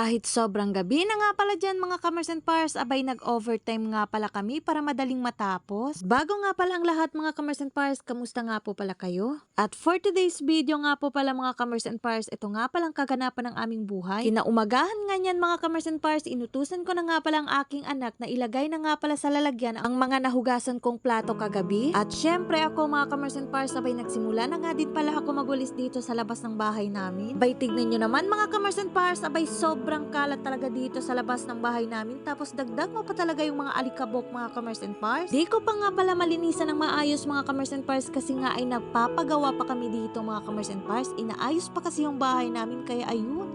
Kahit sobrang gabi na nga pala dyan mga Commerce and Pars, abay nag-overtime nga pala kami para madaling matapos. Bago nga pala ang lahat mga Commerce and Pars, kamusta nga po pala kayo? At for today's video nga po pala mga Commerce and Pars, ito nga palang kaganapan ng aming buhay. Kinaumagahan nga niyan mga Commerce and Pars, inutusan ko na nga pala ang aking anak na ilagay na nga pala sa lalagyan ang mga nahugasan kong plato kagabi. At syempre ako mga Commerce and Pars, sabay nagsimula na nga din pala ako magulis dito sa labas ng bahay namin. Bay tignan nyo naman mga Commerce and Pars, abay sobrang kalat talaga dito sa labas ng bahay namin. Tapos dagdag mo pa talaga yung mga alikabok mga Commerce and Pars. Di ko pa nga pala malinisan ng maayos mga Commerce and Pars kasi nga ay nagpapagawa pa kami dito mga Commerce and Pars. Inaayos pa kasi yung bahay namin kaya ayun.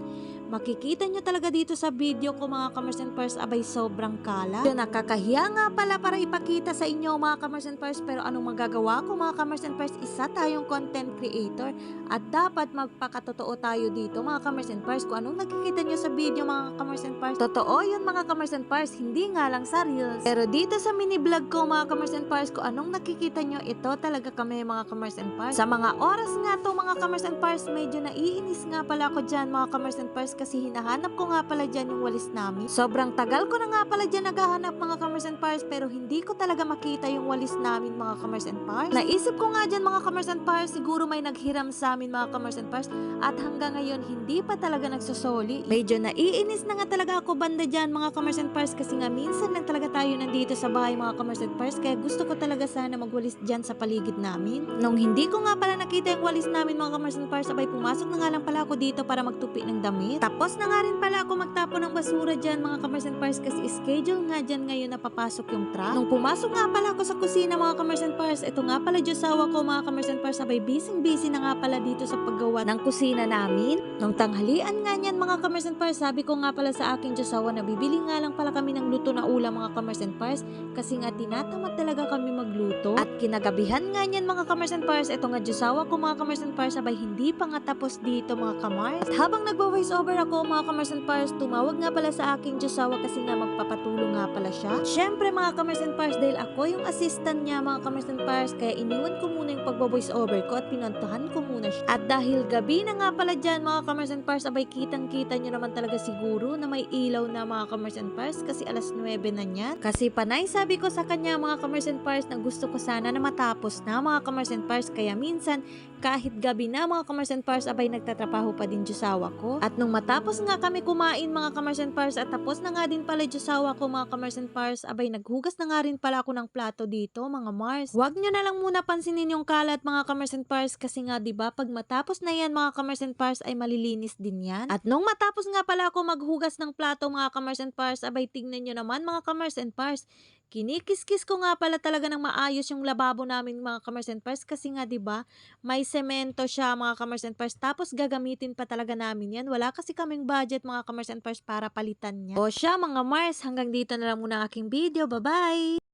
Makikita nyo talaga dito sa video ko mga Commerce and Pars abay sobrang kala. So, nakakahiya nga pala para ipakita sa inyo mga Commerce and Pars pero anong magagawa ko mga Commerce and Pars isa tayong content creator at dapat magpakatotoo tayo dito mga Commerce and Pars kung anong nakikita nyo sa video mga Commerce and Pars. Totoo yun mga Commerce and Pars hindi nga lang sa Reels. Pero dito sa mini vlog ko mga Commerce and Pars kung anong nakikita nyo ito talaga kami mga Commerce and Pars. Sa mga oras nga to mga Commerce and Pars medyo naiinis nga pala ako dyan mga Commerce and Kasi hinahanap ko nga pala dyan yung walis namin. Sobrang tagal ko na nga pala dyan naghahanap mga Commerce and Pars pero hindi ko talaga makita yung walis namin mga Commerce and Pars. Naisip ko nga dyan mga Commerce and Pars siguro may naghiram sa amin mga Commerce and Pars at hanggang ngayon hindi pa talaga nagsusoli. Medyo naiinis na nga talaga ako banda dyan mga Commerce and Pars kasi nga minsan lang talaga tayo nandito sa bahay mga Commerce and Pars kaya gusto ko talaga sana magwalis dyan sa paligid namin. Nung hindi ko nga pala nakita yung walis namin mga Commerce and Pars sabay pumasok na nga lang pala ako dito para magtupi ng damit. Tapos na nga rin pala ako magtapon ng basura dyan mga Commerce and Pars kasi schedule nga dyan ngayon na papasok yung truck. Nung pumasok nga pala ako sa kusina mga Commerce and Pars, ito nga pala Diyosawa ko mga Commerce and Pars sabay busy-busy na nga pala dito sa paggawa ng kusina namin. Nung tanghalian nga niyan mga Commerce and Pars, sabi ko nga pala sa aking Diyosawa na bibili nga lang pala kami ng luto na ulam mga Commerce and Pars kasi nga tinatamad talaga kami magluto. At kinagabihan nga niyan mga Commerce and Pars, ito nga Diyosawa ko mga Commerce and Pars sabay hindi pa nga tapos dito mga Kamars. At habang nagwa-voice over ako mga Commerce and Pars, tumawag nga pala sa aking Diyosawa kasi nga magpapatulong nga pala siya. Siyempre mga Commerce and Pars, dahil ako yung assistant niya mga Commerce and Pars, kaya iniwan ko muna yung pagwa-voice over ko at pinantahan ko muna siya. At dahil gabi na nga pala dyan mga Commerce and Pars, abay kitang-kita nyo naman talaga siguro na may ilaw na mga Commerce and Pars kasi alas 9 na niyan. Kasi panay sabi ko sa kanya mga Commerce and Pars na gusto ko sana na matapos na mga Commerce and Pars kaya minsan kahit gabi na mga Commerce and Pars abay nagtatrabaho pa din Diyosawa ko. At nung matapos nga kami kumain mga Commerce and Pars at tapos na nga din pala Diyosawa ko mga Commerce and Pars abay naghugas na nga rin pala ako ng plato dito mga Mars. Huwag nyo na lang muna pansinin yung kalat mga Commerce and Pars kasi nga ba pag matapos na yan mga Commerce and Pars ay malilinis din yan. At nung matapos nga pala ako maghugas ng plato mga Commerce and Pars abay tingnan nyo naman mga Commerce and Pars Kinikis-kis ko nga pala talaga ng maayos yung lababo namin mga Commerce and Pars kasi nga 'di ba may semento siya mga Commerce and Pars tapos gagamitin pa talaga namin yan. Wala kasi kaming budget mga Commerce and Pars para palitan niya. O siya mga Mars hanggang dito na lang muna aking video. Bye-bye!